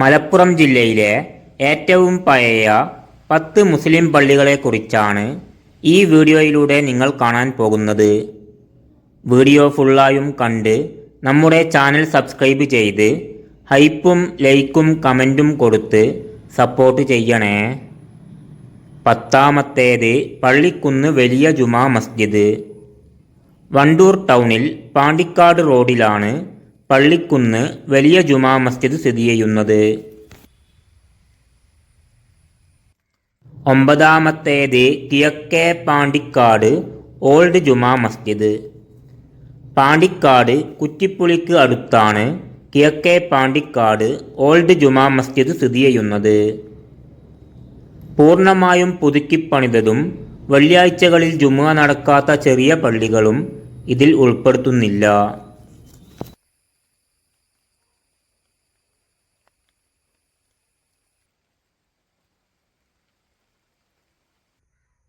മലപ്പുറം ജില്ലയിലെ ഏറ്റവും പഴയ പത്ത് മുസ്ലിം പള്ളികളെക്കുറിച്ചാണ് ഈ വീഡിയോയിലൂടെ നിങ്ങൾ കാണാൻ പോകുന്നത്. വീഡിയോ ഫുള്ളായും കണ്ട് നമ്മുടെ ചാനൽ സബ്സ്ക്രൈബ് ചെയ്ത് ഹൈപ്പും ലൈക്കും കമന്റും കൊടുത്ത് സപ്പോർട്ട് ചെയ്യണേ. പത്താമത്തേത് പള്ളിക്കുന്ന് വലിയ ജുമാ മസ്ജിദ്. വണ്ടൂർ ടൗണിൽ പാണ്ടിക്കാട് റോഡിലാണ് പള്ളിക്കുന്ന് വലിയ ജുമാ മസ്ജിദ് സ്ഥിതി ചെയ്യുന്നത്. ഒമ്പതാമത്തേത് കിഴക്കേ പാണ്ടിക്കാട് ഓൾഡ് ജുമാ മസ്ജിദ്. പാണ്ടിക്കാട് കുറ്റിപ്പുളിക്ക് അടുത്താണ് കിഴക്കേ പാണ്ടിക്കാട് ഓൾഡ് ജുമാ മസ്ജിദ് സ്ഥിതി ചെയ്യുന്നത്. പൂർണമായും പുതുക്കിപ്പണിതതും വെള്ളിയാഴ്ചകളിൽ ജുമുഅ നടക്കാത്ത ചെറിയ പള്ളികളും ഇതിൽ ഉൾപ്പെടുത്തുന്നില്ല.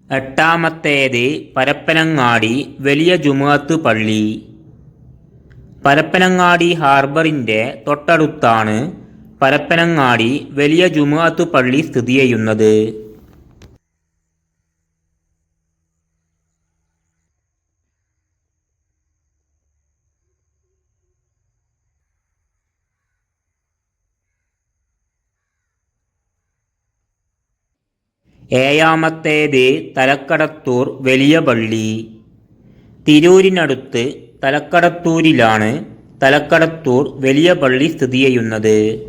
എട്ടാമത്തേത് പരപ്പനങ്ങാടി വലിയ ജുമുഅത്ത് പള്ളി. പരപ്പനങ്ങാടി ഹാർബറിന്റെ തൊട്ടടുത്താണ് പരപ്പനങ്ങാടി വലിയ ജുമുഅത്ത് പള്ളി സ്ഥിതി ചെയ്യുന്നത്. ഏഴാമത്തേത് തലക്കടത്തൂർ വലിയ പള്ളി. തിരൂരിനടുത്ത് തലക്കടത്തൂരിലാണ് തലക്കടത്തൂർ വലിയ പള്ളി സ്ഥിതി ചെയ്യുന്നത്.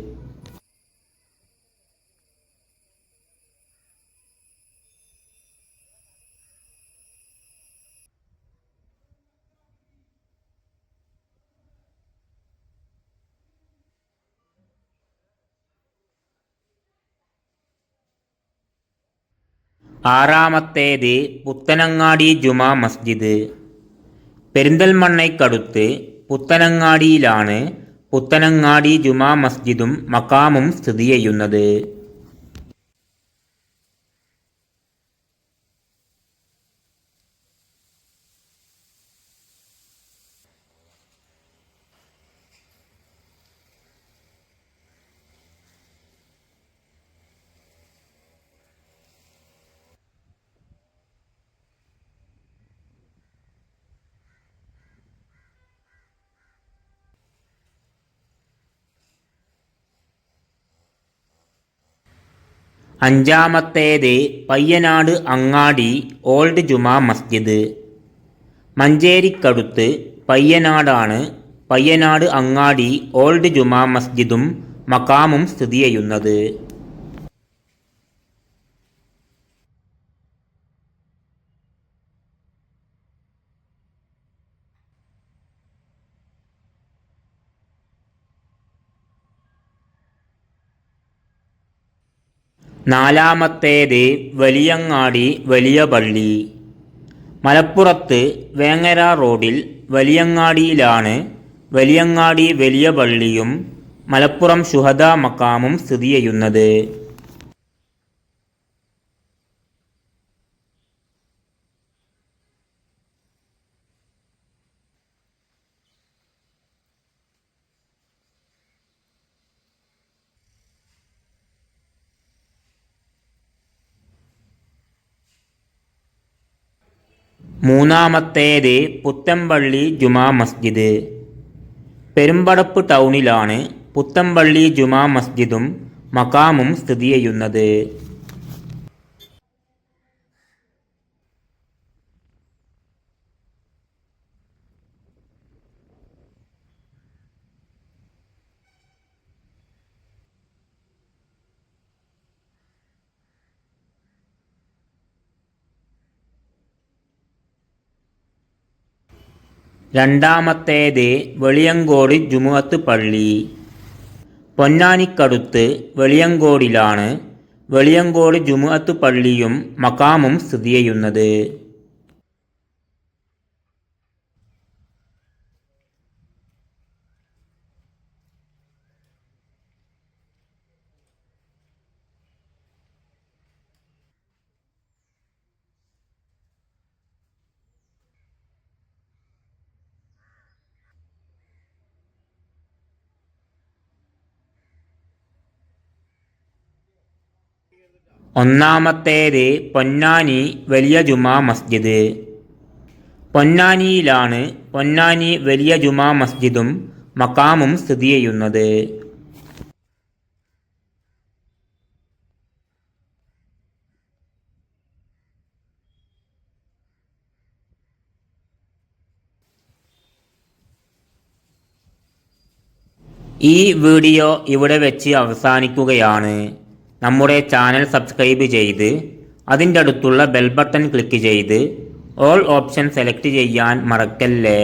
ആറാമത്തേത് പുത്തനങ്ങാടി ജുമാ മസ്ജിദ്. പെരിന്തൽമണ്ണയ്ക്കടുത്ത് പുത്തനങ്ങാടിയിലാണ് പുത്തനങ്ങാടി ജുമാ മസ്ജിദും മക്കാമും സ്ഥിതി ചെയ്യുന്നത്. അഞ്ചാമത്തേത് പയ്യനാട് അങ്ങാടി ഓൾഡ് ജുമാ മസ്ജിദ്. മഞ്ചേരിക്കടുത്ത് പയ്യനാടാണ് പയ്യനാട് അങ്ങാടി ഓൾഡ് ജുമാ മസ്ജിദും മക്കാമും സ്ഥിതി ചെയ്യുന്നത്. നാലാമത്തേത് വലിയങ്ങാടി വലിയ പള്ളി മലപ്പുറത്ത് വേങ്ങര റോഡിൽ വലിയങ്ങാടിയിലാണ് വലിയങ്ങാടി വലിയ പള്ളിയും മലപ്പുറം ശുഹദ മക്കാമും സ്ഥിതി ചെയ്യുന്നത്. മൂന്നാമത്തേത് പുത്തമ്പള്ളി ജുമാ മസ്ജിദ്. പെരുമ്പടപ്പ് ടൗണിലാണ് പുത്തമ്പള്ളി ജുമാ മസ്ജിദും മക്കാമും സ്ഥിതി ചെയ്യുന്നത്. രണ്ടാമത്തേത് വെളിയങ്കോട് ജുമുഅത്ത് പള്ളി. പൊന്നാനിക്കടുത്ത് വെളിയങ്കോടിലാണ് വെളിയങ്കോട് ജുമുഅത്ത് പള്ളിയും മക്കാമും സ്ഥിതി ചെയ്യുന്നത്. ഒന്നാമത്തേത് പൊന്നാനി വലിയ ജുമാ മസ്ജിദ്. പൊന്നാനിയിലാണ് പൊന്നാനി വലിയ ജുമാ മസ്ജിദും മക്കാമും സ്ഥിതി ചെയ്യുന്നത്. ഈ വീഡിയോ ഇവിടെ വെച്ച് അവസാനിക്കുകയാണ്. നമ്മുടെ ചാനൽ സബ്സ്ക്രൈബ് ചെയ്ത് അതിന്റെ അടുത്തുള്ള ബെൽ ബട്ടൺ ക്ലിക്ക് ചെയ്ത് ഓൾ ഓപ്ഷൻ സെലക്ട് ചെയ്യാൻ മറക്കല്ലേ?